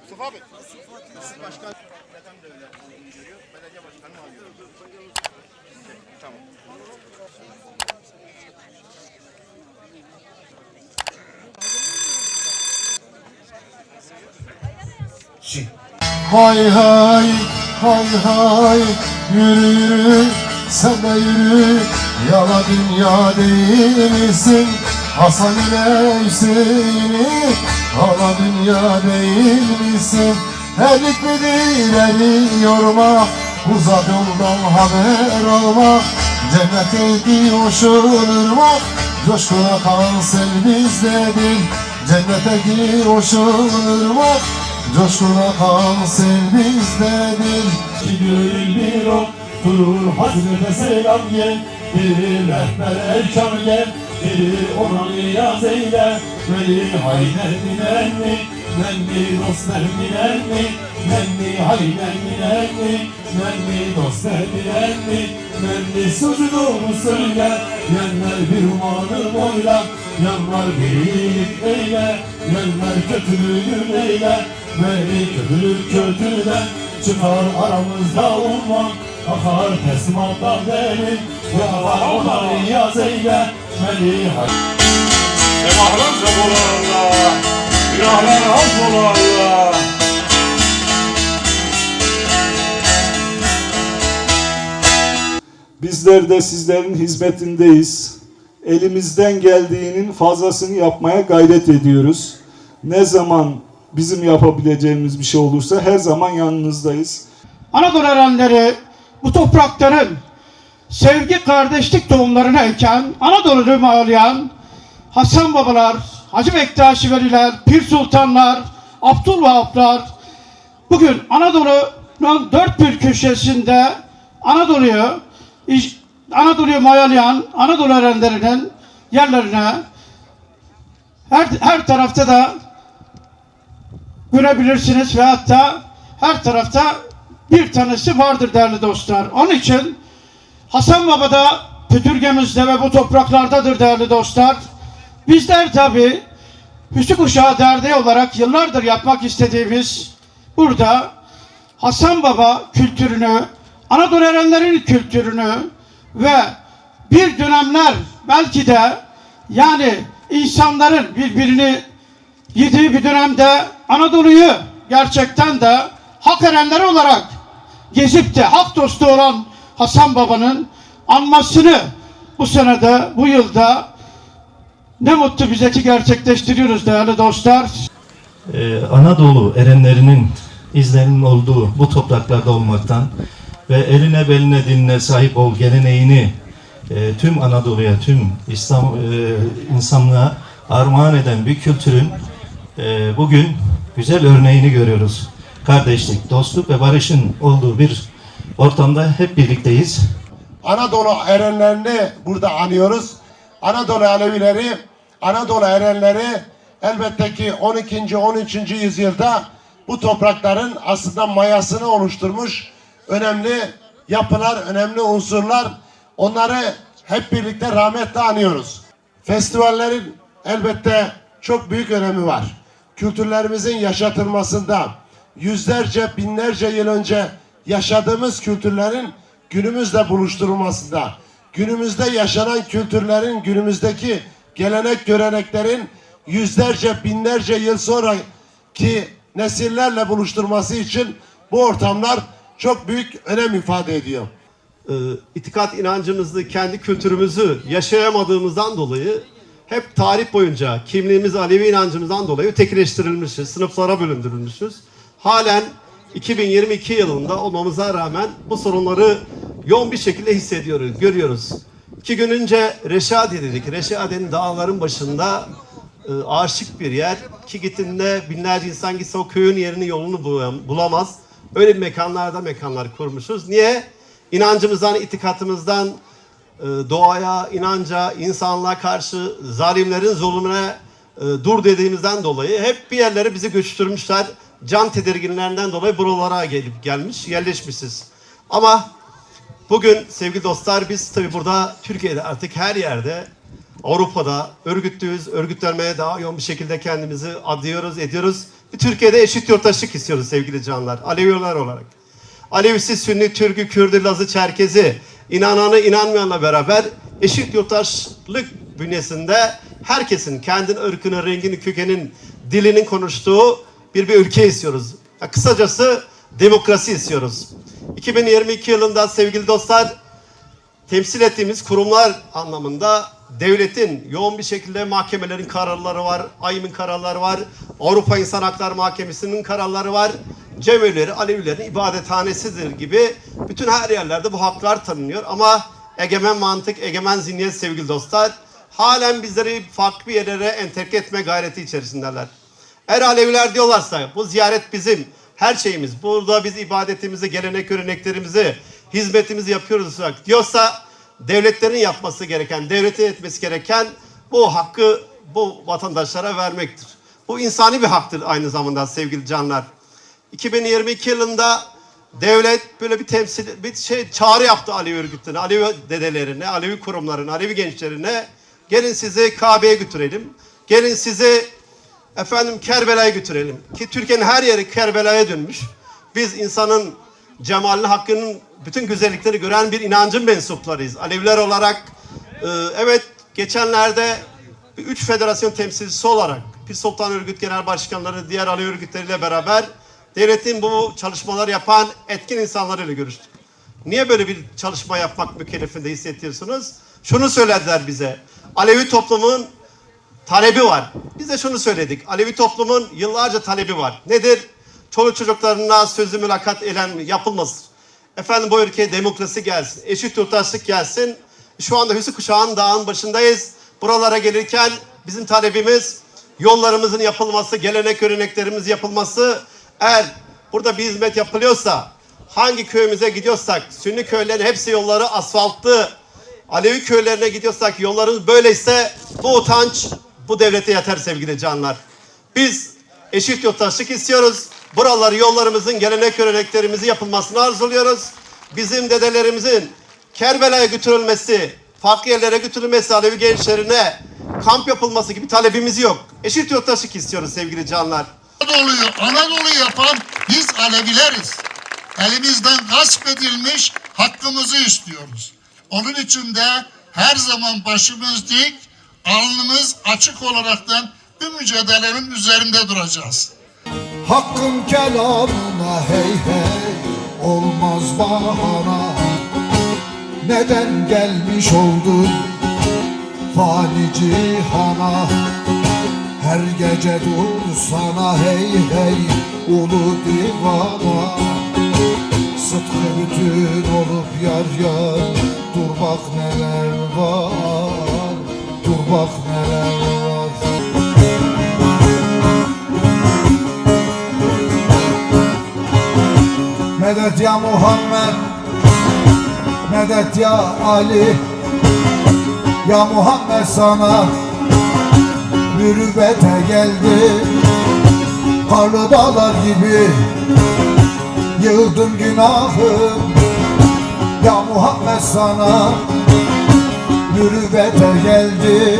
Mustafa abi. Siz başkan. Neden de öyle uygun görüyor? Belediye başkanı mı alıyor? Tamam. Hay hay hay hay yürü yürü sen de yürü Yala dünya değil misin Hasan ile Hüseyin'i Hala dünya değil misin? Erlik midir eli yorma Uzak yoldan haber almak Cennete giyoşun ırmak Coşkuna kan sel bizdedir. Cennete giyoşun ırmak Coşkuna kan sel bizdedir. Gönül bir o Durur Hazrete selam gel Biri rehber erkan gel Biri ona niyaz eyle Veli hayner minen mi? Nenni dostlar minen mi? Nenni hayner minen mi? Nenni dostlar minen mi? Söyle Yenler bir umanım oyla Yanlar bir iyilik eyle Yenler kötülüğünü eyle. Veli kötülük kötüden Çıkar aramızda umman Akar teslimattan deli akar ona niyaz eyle Veli hayner Semahlar sabır Allah, günahlar az Allah. Bizler de sizlerin hizmetindeyiz. Elimizden geldiğinin fazlasını yapmaya gayret ediyoruz. Ne zaman bizim yapabileceğimiz bir şey olursa her zaman yanınızdayız. Anadolu erenleri bu toprakların sevgi kardeşlik tohumlarını eken, Anadolu'yu mağlayan Hasan babalar, Hacı Bektaşi veliler, Pir Sultanlar, Abdülvahaplar bugün Anadolu'nun dört bir köşesinde Anadolu'yu Anadolu'yu mayalayan Anadolu erenlerinin yerlerine her, her tarafta da görebilirsiniz ve hatta her tarafta bir tanesi vardır değerli dostlar. Onun için Hasan Baba da pütürgemizde ve bu topraklardadır değerli dostlar. Bizler tabi Hüsnü Kuşağı Derneği olarak yıllardır yapmak istediğimiz burada Hasan Baba kültürünü, Anadolu erenlerin kültürünü ve bir dönemler belki de yani insanların birbirini yediği bir dönemde Anadolu'yu gerçekten de hak erenleri olarak gezip de hak dostu olan Hasan Baba'nın anmasını bu senede, bu yılda ne mutlu bize ki gerçekleştiriyoruz değerli dostlar. Ee, Anadolu erenlerinin izlerinin olduğu bu topraklarda olmaktan ve eline beline dinine sahip ol geleneğini e, tüm Anadolu'ya, tüm İslam e, insanlığa armağan eden bir kültürün e, bugün güzel örneğini görüyoruz. Kardeşlik, dostluk ve barışın olduğu bir ortamda hep birlikteyiz. Anadolu erenlerini burada anıyoruz. Anadolu Alevileri, Anadolu erenleri elbette ki 12. 13. yüzyılda bu toprakların aslında mayasını oluşturmuş önemli yapılar, önemli unsurlar. Onları hep birlikte rahmetle anıyoruz. Festivallerin elbette çok büyük önemi var. Kültürlerimizin yaşatılmasında yüzlerce, binlerce yıl önce yaşadığımız kültürlerin günümüzle buluşturulmasında, günümüzde yaşanan kültürlerin, günümüzdeki gelenek göreneklerin yüzlerce, binlerce yıl sonraki nesillerle buluşturması için bu ortamlar çok büyük önem ifade ediyor. e, itikat inancımızı, kendi kültürümüzü yaşayamadığımızdan dolayı hep tarih boyunca kimliğimiz Alevi inancımızdan dolayı ötekileştirilmişiz, sınıflara bölündürülmüşüz. Halen 2022 yılında olmamıza rağmen bu sorunları yoğun bir şekilde hissediyoruz, görüyoruz. İki gün önce Reşadi dedik. Reşadi'nin dağların başında e, aşık bir yer. Ki gittiğinde binlerce insan gitse o köyün yerini yolunu bulam- bulamaz. Öyle bir mekanlarda mekanlar kurmuşuz. Niye? İnancımızdan, itikatımızdan, e, doğaya, inanca, insanlığa karşı zalimlerin zulmüne e, dur dediğimizden dolayı hep bir yerlere bizi göçtürmüşler. Can tedirginlerinden dolayı buralara gelip gelmiş, yerleşmişiz. Ama bugün sevgili dostlar biz tabi burada Türkiye'de artık her yerde Avrupa'da örgütlüyüz, örgütlenmeye daha yoğun bir şekilde kendimizi adıyoruz, ediyoruz. Türkiye'de eşit yurttaşlık istiyoruz sevgili canlar, Aleviler olarak. Alevisi, Sünni, Türk'ü, Kürdü, Lazı, Çerkezi, inananı, inanmayanla beraber eşit yurttaşlık bünyesinde herkesin kendi ırkını, rengini, kökenin, dilinin konuştuğu bir bir ülke istiyoruz. Ya kısacası demokrasi istiyoruz. 2022 yılında sevgili dostlar temsil ettiğimiz kurumlar anlamında devletin yoğun bir şekilde mahkemelerin kararları var, AYM'in kararları var, Avrupa İnsan Hakları Mahkemesi'nin kararları var, cemileri Alevilerin ibadethanesidir gibi bütün her yerlerde bu haklar tanınıyor ama egemen mantık, egemen zihniyet sevgili dostlar halen bizleri farklı bir yerlere entegre etme gayreti içerisindeler. Eğer Aleviler diyorlarsa bu ziyaret bizim her şeyimiz. Burada biz ibadetimizi, gelenek göreneklerimizi, hizmetimizi yapıyoruz diyorsa devletlerin yapması gereken, devletin etmesi gereken bu hakkı bu vatandaşlara vermektir. Bu insani bir haktır aynı zamanda sevgili canlar. 2022 yılında devlet böyle bir temsil, bir şey çağrı yaptı Alevi örgütlerine, Alevi dedelerine, Alevi kurumlarına, Alevi gençlerine. Gelin sizi Kabe'ye götürelim. Gelin sizi efendim Kerbela'ya götürelim. Ki Türkiye'nin her yeri Kerbela'ya dönmüş. Biz insanın cemalini, hakkının bütün güzellikleri gören bir inancın mensuplarıyız. Aleviler olarak e, evet geçenlerde üç federasyon temsilcisi olarak Pir Sultan Örgüt Genel Başkanları, diğer Alevi örgütleriyle beraber devletin bu çalışmalar yapan etkin insanlarıyla görüştük. Niye böyle bir çalışma yapmak mükellefinde hissediyorsunuz? Şunu söylediler bize. Alevi toplumun talebi var. Biz de şunu söyledik. Alevi toplumun yıllarca talebi var. Nedir? Çoluk çocuklarına sözlü mülakat elen yapılmasın. Efendim bu ülkeye demokrasi gelsin. Eşit yurttaşlık gelsin. Şu anda Hüsnü Kuşağı'nın dağın başındayız. Buralara gelirken bizim talebimiz yollarımızın yapılması, gelenek göreneklerimiz yapılması. Eğer burada bir hizmet yapılıyorsa, hangi köyümüze gidiyorsak, Sünni köylerin hepsi yolları asfaltlı, Alevi köylerine gidiyorsak yollarımız böyleyse bu utanç bu devlete yeter sevgili canlar. Biz eşit yurttaşlık istiyoruz. Buraları yollarımızın gelenek göreneklerimizi yapılmasını arzuluyoruz. Bizim dedelerimizin Kerbela'ya götürülmesi, farklı yerlere götürülmesi Alevi gençlerine kamp yapılması gibi talebimiz yok. Eşit yurttaşlık istiyoruz sevgili canlar. Anadolu'yu Anadolu yapan biz Alevileriz. Elimizden gasp edilmiş hakkımızı istiyoruz. Onun için de her zaman başımız dik, alnımız açık olaraktan bu mücadelenin üzerinde duracağız. Hakkın kelamına hey hey olmaz bahana Neden gelmiş oldun fani cihana? Her gece dur sana hey hey ulu divana. Sıtkı bütün olup yar yar Dur bak neler var bak neler var Medet ya Muhammed Medet ya Ali. Ya Muhammed sana Mürüvvete geldi. Karlı dağlar gibi Yığdım günahım. Ya Muhammed sana Mürüvvete geldi